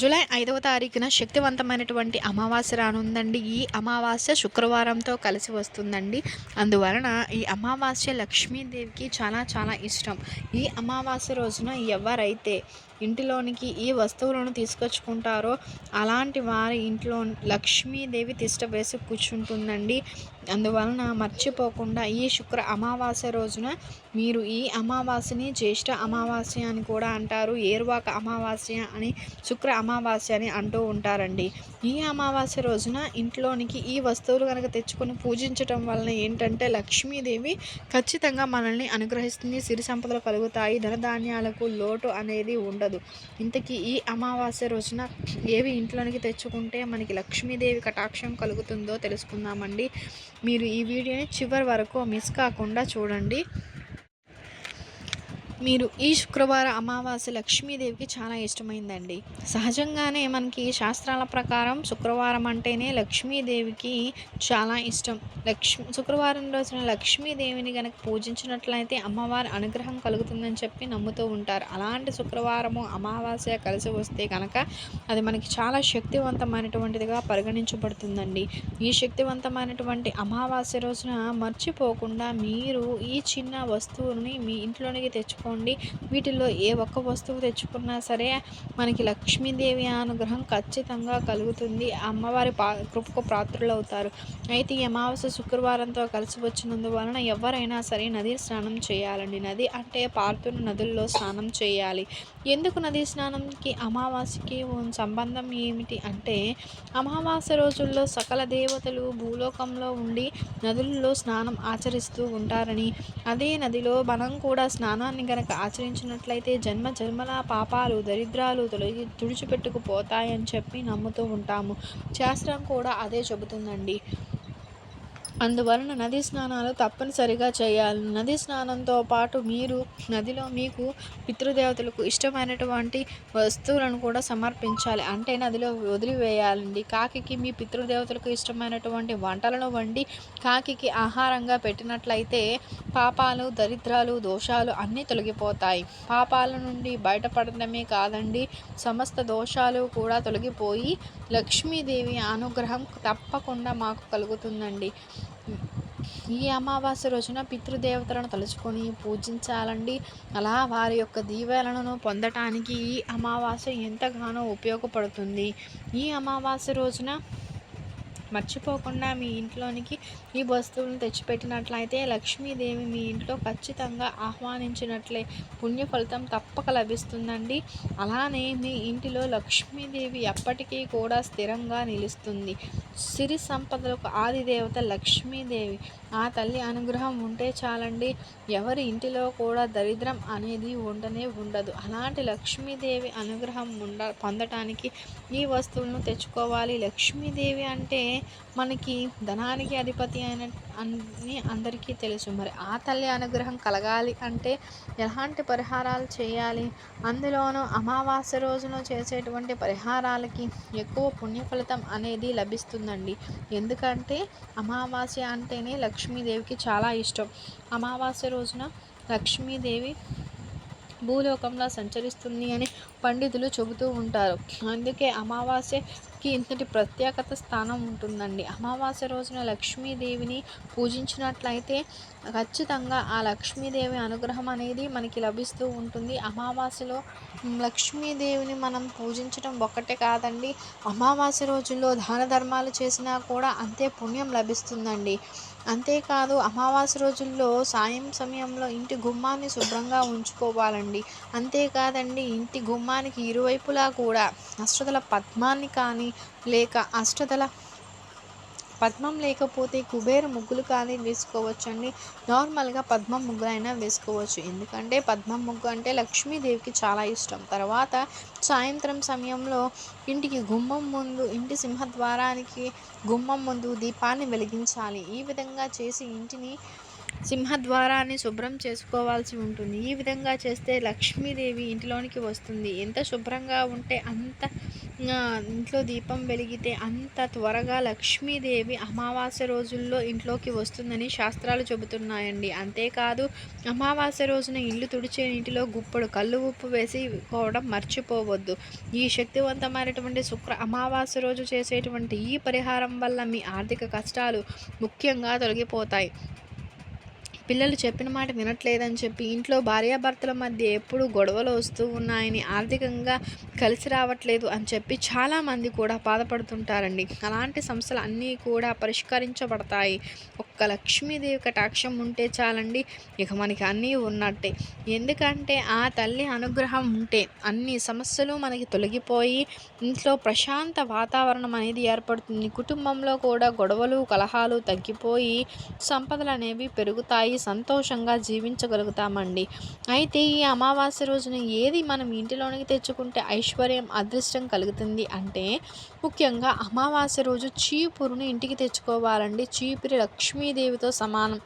July ఐదవ తారీఖున శక్తివంతమైనటువంటి అమావాస్య రానుందండి. ఈ అమావాస్య శుక్రవారంతో కలిసి వస్తుందండి. అందువలన ఈ అమావాస్య లక్ష్మీదేవికి చాలా చాలా ఇష్టం. ఈ అమావాస్య రోజున ఎవరైతే ఇంటిలోనికి ఈ వస్తువులను తీసుకొచ్చుకుంటారో అలాంటి వారి ఇంట్లో లక్ష్మీదేవి తిష్ట వేసి కూర్చుంటుందండి. అందువలన మర్చిపోకుండా ఈ శుక్ర అమావాస్య రోజున మీరు ఈ అమావాస్యని జ్యేష్ఠ అమావాస్య అని కూడా అంటారు ఏర్వాక అమావాస్య అని శుక్ర అమావాస్య అని అంటూ ఉంటారండి. ఈ అమావాస్య రోజున ఇంట్లోనికి ఈ వస్తువులు కనుక తెచ్చుకొని పూజించటం వలన ఏంటంటే లక్ష్మీదేవి ఖచ్చితంగా మనల్ని అనుగ్రహిస్తుంది సిరి సంపదలు కలుగుతాయి ధనధాన్యాలకు లోటు అనేది ఉండదు. ఇంతకీ ఈ అమావాస్య రోజున ఏవి ఇంట్లోనికి తెచ్చుకుంటే మనకి లక్ష్మీదేవి కటాక్షం కలుగుతుందో తెలుసుకుందామండి. మీరు ఈ వీడియోని చివరి వరకు మిస్ కాకుండా చూడండి. మీరు ఈ శుక్రవార అమావాస్య లక్ష్మీదేవికి చాలా ఇష్టమైందండి. సహజంగానే మనకి శాస్త్రాల ప్రకారం శుక్రవారం అంటేనే లక్ష్మీదేవికి చాలా ఇష్టం. లక్ష్మి శుక్రవారం రోజున లక్ష్మీదేవిని కనుక పూజించినట్లయితే అమ్మవారి అనుగ్రహం కలుగుతుందని చెప్పి నమ్ముతూ ఉంటారు. అలాంటి శుక్రవారము అమావాస్య కలిసి వస్తే కనుక అది మనకి చాలా శక్తివంతమైనటువంటిదిగా పరిగణించబడుతుందండి. ఈ శక్తివంతమైనటువంటి అమావాస్య రోజున మర్చిపోకుండా మీరు ఈ చిన్న వస్తువుని మీ ఇంట్లోనికి తెచ్చుకో తీసుకోండి వీటిల్లో ఏ ఒక్క వస్తువు తెచ్చుకున్నా సరే మనకి లక్ష్మీదేవి అనుగ్రహం ఖచ్చితంగా కలుగుతుంది. అమ్మవారి పా కృపకు పాత్రలు అవుతారు అయితే ఈ అమావాస్య శుక్రవారంతో కలిసి వచ్చినందువలన ఎవరైనా సరే నది స్నానం చేయాలండి. నది అంటే పారుతున్న నదుల్లో స్నానం చేయాలి. ఎందుకు నది స్నానంకి అమావాస్యకి సంబంధం ఏమిటి అంటే అమావాస్య రోజుల్లో సకల దేవతలు భూలోకంలో ఉండి నదుల్లో స్నానం ఆచరిస్తూ ఉంటారని. అదే నదిలో మనం కూడా స్నానాన్ని గనక కనుక ఆచరించినట్లయితే జన్మ జన్మల పాపాలు దరిద్రాలు తొలగి తుడిచిపెట్టుకుపోతాయని చెప్పి నమ్ముతూ ఉంటాము. శాస్త్రం కూడా అదే చెబుతుందండి. అందువలన నది స్నానాలు తప్పనిసరిగా చేయాలి. నది స్నానంతో పాటు మీరు నదిలో మీకు పితృదేవతలకు ఇష్టమైనటువంటి వస్తువులను కూడా సమర్పించాలి. అంటే నదిలో వదిలివేయాలండి. కాకికి మీ పితృదేవతలకు ఇష్టమైనటువంటి వంటలను వండి కాకి ఆహారంగా పెట్టినట్లయితే పాపాలు దరిద్రాలు దోషాలు అన్నీ తొలగిపోతాయి. పాపాల నుండి బయటపడటమే కాదండి సమస్త దోషాలు కూడా తొలగిపోయి లక్ష్మీదేవి అనుగ్రహం తప్పకుండా మాకు కలుగుతుందండి. ఈ అమావాస్య రోజున పితృదేవతలను తలుచుకొని పూజించాలండి. అలా వారి యొక్క దీవెనలను పొందటానికి ఈ అమావాస్య ఎంతగానో ఉపయోగపడుతుంది. ఈ అమావాస్య రోజున మర్చిపోకుండా మీ ఇంట్లోనికి ఈ వస్తువులను తెచ్చిపెట్టినట్లయితే లక్ష్మీదేవి మీ ఇంట్లో ఖచ్చితంగా ఆహ్వానించినట్లే పుణ్య ఫలితం తప్పక లభిస్తుందండి. అలానే మీ ఇంటిలో లక్ష్మీదేవి ఎప్పటికీ కూడా స్థిరంగా నిలుస్తుంది. సిరి సంపదలకు ఆదిదేవత లక్ష్మీదేవి. ఆ తల్లి అనుగ్రహం ఉంటే చాలండి. ఎవరి ఇంటిలో కూడా దరిద్రం అనేది ఉండనే ఉండదు. అలాంటి లక్ష్మీదేవి అనుగ్రహం ఉండ పొందటానికి ఈ వస్తువులను తెచ్చుకోవాలి. లక్ష్మీదేవి అంటే మనకి ధనానికి అధిపతి అయిన అని అందరికీ తెలుసు. మరి ఆ తల్లి అనుగ్రహం కలగాలి అంటే ఎలాంటి పరిహారాలు చేయాలి? అందులోనూ అమావాస్య రోజున చేసేటువంటి పరిహారాలకి ఎక్కువ పుణ్య ఫలితం అనేది లభిస్తుందండి. ఎందుకంటే అమావాస్య అంటేనే లక్ష్మీదేవికి చాలా ఇష్టం. అమావాస్య రోజున లక్ష్మీదేవి భూలోకంలో సంచరిస్తుంది అని పండితులు చెబుతూ ఉంటారు. అందుకే అమావాస్య కి ఇంతటి ప్రత్యేకత స్థానం ఉంటుందండి. అమావాస్య రోజున లక్ష్మీదేవిని పూజించినట్లయితే ఖచ్చితంగా ఆ లక్ష్మీదేవి అనుగ్రహం అనేది మనకి లభిస్తూ ఉంటుంది. అమావాస్యలో లక్ష్మీదేవిని మనం పూజించడం ఒక్కటే కాదండి. అమావాస్య రోజుల్లో దాన ధర్మాలు చేసినా కూడా అంతే పుణ్యం లభిస్తుందండి. అంతేకాదు అమావాస్య రోజుల్లో సాయం సమయంలో ఇంటి గుమ్మాన్ని శుభ్రంగా ఉంచుకోవాలండి. అంతేకాదండి ఇంటి గుమ్మానికి ఇరువైపులా కూడా అష్టదల పద్మాన్ని కానీ లేక అష్టదల పద్మం లేకపోతే కుబేర ముగ్గులు కానీ వేసుకోవచ్చండి. నార్మల్గా పద్మం ముగ్గులు అయినా వేసుకోవచ్చు. ఎందుకంటే పద్మం ముగ్గు అంటే లక్ష్మీదేవికి చాలా ఇష్టం. తర్వాత సాయంత్రం సమయంలో ఇంటికి గుమ్మం ముందు ఇంటి సింహద్వారానికి గుమ్మం ముందు దీపాన్ని వెలిగించాలి. ఈ విధంగా చేసి ఇంటిని సింహద్వారాన్ని శుభ్రం చేసుకోవాల్సి ఉంటుంది. ఈ విధంగా చేస్తే లక్ష్మీదేవి ఇంటిలోనికి వస్తుంది. ఎంత శుభ్రంగా ఉంటే అంత ఇంట్లో దీపం వెలిగితే అంత త్వరగా లక్ష్మీదేవి అమావాస్య రోజుల్లో ఇంట్లోకి వస్తుందని శాస్త్రాలు చెబుతున్నాయండి. అంతేకాదు అమావాస్య రోజున ఇల్లు తుడిచే నీటిలో గుప్పడు కళ్ళు ఉప్పు వేసి పోవడం మర్చిపోవద్దు. ఈ శక్తివంతమైనటువంటి శుక్ర అమావాస్య రోజు చేసేటువంటి ఈ పరిహారం వల్ల మీ ఆర్థిక కష్టాలు ముఖ్యంగా తొలగిపోతాయి. పిల్లలు చెప్పిన మాట వినట్లేదని చెప్పి ఇంట్లో భార్యాభర్తల మధ్య ఎప్పుడు గొడవలు వస్తూ ఉన్నాయని ఆర్థికంగా కలిసి రావట్లేదు అని చెప్పి చాలామంది కూడా బాధపడుతుంటారండి. అలాంటి సమస్యలు అన్నీ కూడా పరిష్కరించబడతాయి. ఒక్క లక్ష్మీదేవి కటాక్షం ఉంటే చాలండి. ఇక మనకి అన్నీ ఉన్నట్టే. ఎందుకంటే ఆ తల్లి అనుగ్రహం ఉంటే అన్ని సమస్యలు మనకి తొలగిపోయి ఇంట్లో ప్రశాంత వాతావరణం అనేది ఏర్పడుతుంది. కుటుంబంలో కూడా గొడవలు కలహాలు తగ్గిపోయి సంపదలు అనేవి పెరుగుతాయి. సంతోషంగా జీవించగలుగుతామండి. అయితే ఈ అమావాస్య రోజున ఏది మనం ఇంటిలోనికి తెచ్చుకుంటే ఐశ్వర్యం అదృష్టం కలుగుతుంది అంటే ముఖ్యంగా అమావాస్య రోజు చీపురుని ఇంటికి తెచ్చుకోవాలండి. చీపురి లక్ష్మీదేవితో సమానం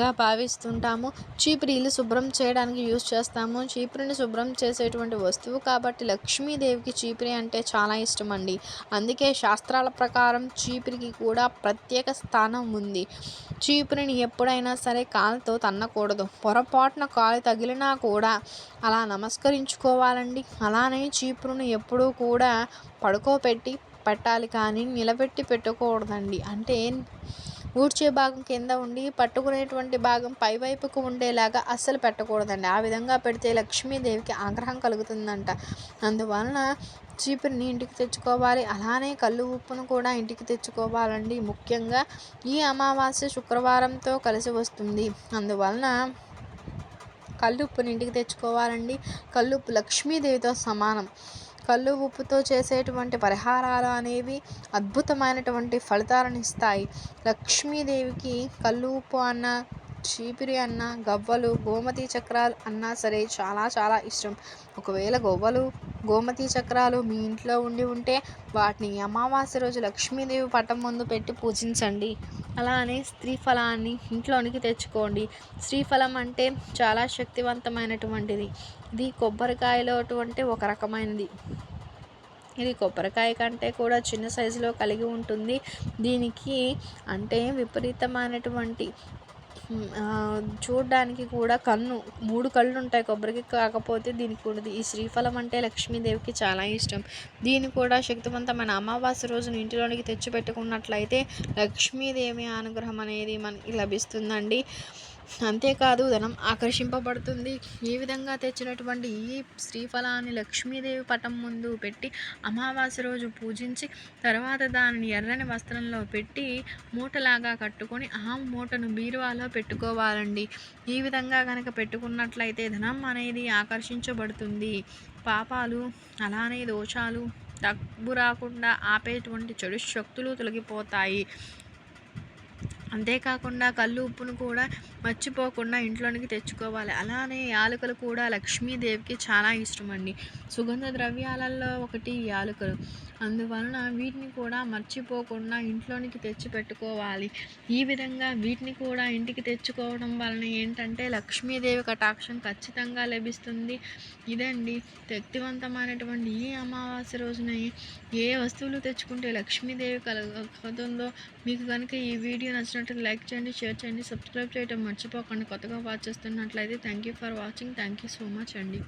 గా భావిస్తుంటాము. చీపురు ఇల్లు శుభ్రం చేయడానికి యూజ్ చేస్తాము. చీపురిని శుభ్రం చేసేటువంటి వస్తువు కాబట్టి లక్ష్మీదేవికి చీపురి అంటే చాలా ఇష్టం అండి అందుకే శాస్త్రాల ప్రకారం చీపురికి కూడా ప్రత్యేక స్థానం ఉంది. చీపురిని ఎప్పుడైనా సరే కాలుతో తన్నకూడదు. పొరపాటున కాలు తగిలినా కూడా అలా నమస్కరించుకోవాలండి. అలానే చీపురును ఎప్పుడూ కూడా పడుకోబెట్టి పెట్టాలి కానీ నిలబెట్టి పెట్టకూడదండి. అంటే ఊడ్చే భాగం కింద ఉండి పట్టుకునేటువంటి భాగం పైవైపుకు ఉండేలాగా అస్సలు పెట్టకూడదండి. ఆ విధంగా పెడితే లక్ష్మీదేవికి ఆగ్రహం కలుగుతుందంట. అందువలన చీపురిని ఇంటికి తెచ్చుకోవాలి. అలానే కళ్ళు ఉప్పును కూడా ఇంటికి తెచ్చుకోవాలండి. ముఖ్యంగా ఈ అమావాస్య శుక్రవారంతో కలిసి వస్తుంది. అందువలన కళ్ళుప్పుని ఇంటికి తెచ్చుకోవాలండి. కళ్ళుప్పు లక్ష్మీదేవితో సమానం. కళ్ళు ఉప్పుతో చేసేటువంటి పరిహారాలు అనేవి అద్భుతమైనటువంటి ఫలితాలను ఇస్తాయి. లక్ష్మీదేవికి కళ్ళు ఉప్పు అన్న చీపిరి అన్న గవ్వలు గోమతి చక్రాలు అన్నా సరే చాలా చాలా ఇష్టం. ఒకవేళ గవ్వలు గోమతి చక్రాలు మీ ఇంట్లో ఉండి ఉంటే వాటిని అమావాస్య రోజు లక్ష్మీదేవి పటం ముందు పెట్టి పూజించండి. అలానే స్త్రీఫలాన్ని ఇంట్లోనికి తెచ్చుకోండి. శ్రీఫలం అంటే చాలా శక్తివంతమైనటువంటిది. ఇది కొబ్బరికాయలో అటువంటి ఒక రకమైనది. ఇది కొబ్బరికాయ కంటే కూడా చిన్న సైజులో కలిగి ఉంటుంది. దీనికి అంటే విపరీతమైనటువంటి చూడడానికి కూడా కన్ను మూడు కళ్ళు ఉంటాయి కొబ్బరికి కాకపోతే దీనికి ఉండదు. ఈ శ్రీఫలం అంటే లక్ష్మీదేవికి చాలా ఇష్టం. దీన్ని కూడా శక్తివంతమైన అమావాస్య రోజున ఇంటిలోనికి తెచ్చిపెట్టుకున్నట్లయితే లక్ష్మీదేవి అనుగ్రహం అనేది మనకి లభిస్తుందండి. అంతేకాదు ధనం ఆకర్షింపబడుతుంది. ఈ విధంగా తెచ్చినటువంటి ఈ శ్రీఫలాన్ని లక్ష్మీదేవి పటం ముందు పెట్టి అమావాస్య రోజు పూజించి తర్వాత దానిని ఎర్రని వస్త్రంలో పెట్టి మూటలాగా కట్టుకొని ఆ మూటను బీరువాలో పెట్టుకోవాలండి. ఈ విధంగా కనుక పెట్టుకున్నట్లయితే ధనం అనేది ఆకర్షించబడుతుంది. పాపాలు అలానే దోషాలు తగ్గు రాకుండా ఆపేటువంటి చెడు శక్తులు తొలగిపోతాయి. అంతేకాకుండా కళ్ళు ఉప్పును కూడా మర్చిపోకుండా ఇంట్లోనికి తెచ్చుకోవాలి. అలానే యాలకులు కూడా లక్ష్మీదేవికి చాలా ఇష్టం అండి సుగంధ ద్రవ్యాలలో ఒకటి యాలకులు. అందువలన వీటిని కూడా మర్చిపోకుండా ఇంట్లోనికి తెచ్చి పెట్టుకోవాలి. ఈ విధంగా వీటిని కూడా ఇంటికి తెచ్చుకోవడం వలన ఏంటంటే లక్ష్మీదేవి కటాక్షం ఖచ్చితంగా లభిస్తుంది. ఇదండి శక్తివంతమైనటువంటి ఈ అమావాస్య రోజున ఏ వస్తువులు తెచ్చుకుంటే లక్ష్మీదేవి కలుగుతుందో మీకు కనుక ఈ వీడియో నచ్చినట్టు లైక్ చేయండి షేర్ చేయండి సబ్స్క్రైబ్ చేయడం మర్చిపోకండి. కొత్తగా వాచ్ చేస్తున్నట్లయితే thank you for watching thank you so much అండి.